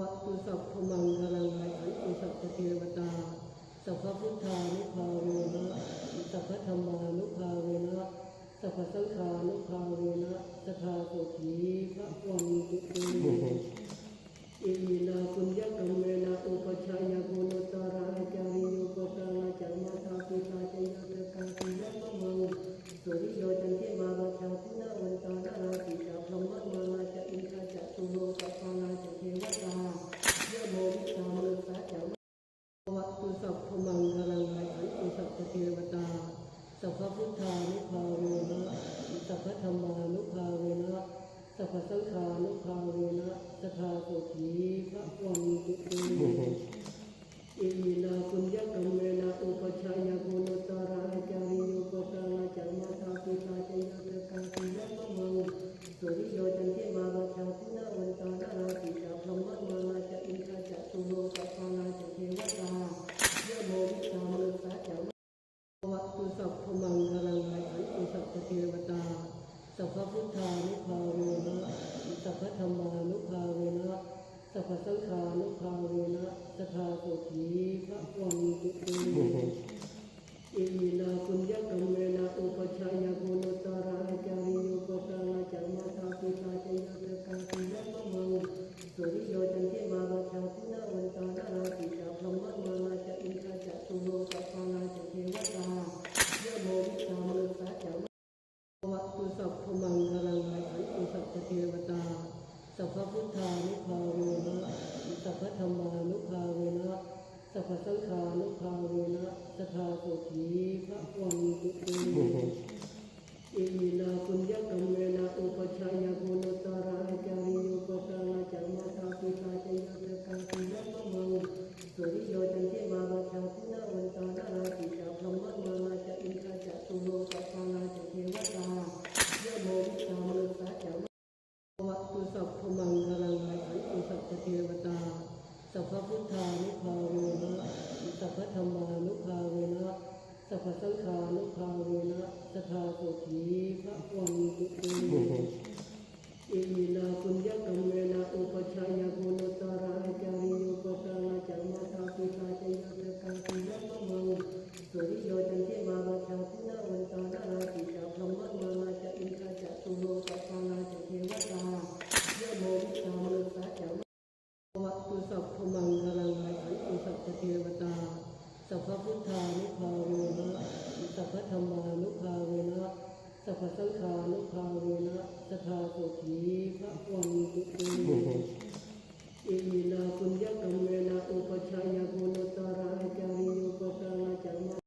วัตุสัพพมังคลังไมอันตุสัพพเทวตาสัพพพุทธานุภา ตุโลกัปปาราจะเทวตายโมวิตามนุสาจะวัตุสัพพมังคลังไอันตุสัพเทวตาสัพพพุทธานุภาเวนะสัพพธรรมานุภาเวนะสัพพสังฆานุภาเวนะสทาโสธีพระวังตุเต พพพุทธานุภาเวนะสัพพธรรมานุภาเวนะสัพพสังฆานุภาเวนะสทธาโสธีพระวังตุเตอิ วัตุสัพพมังคลังไมอันตุสัพเทวตา สัพพพุทธานุภาเวนะสัพพธรรมานุภาเวนะสัพพสังฆานุภาเวนะสทธาโสธีพระวังตุเตอิมินาปุญญกรรมเมนะอุปชายากุณตาราจาริโยปตาราจัมมาทาปิตาเจยตกาสิยมะมังสุริโยจันทิมาราชาคุณาวันตานาราติจาพรหมมาราจะอินทาจะตุโลกัปาราจะเทวตา เทวตา สัพพพุทธานุภาเวนะสัพพธรรมานุภาเวนะสัพพสังฆานุภาเวนะสทธาโสธีพระวันตุเต สัพพพุทธานุภาเวนะสัพพธรรมานุภาเวนะสัพพสังฆานุภาเวนะสทพโสถีพระวันตุเตอิ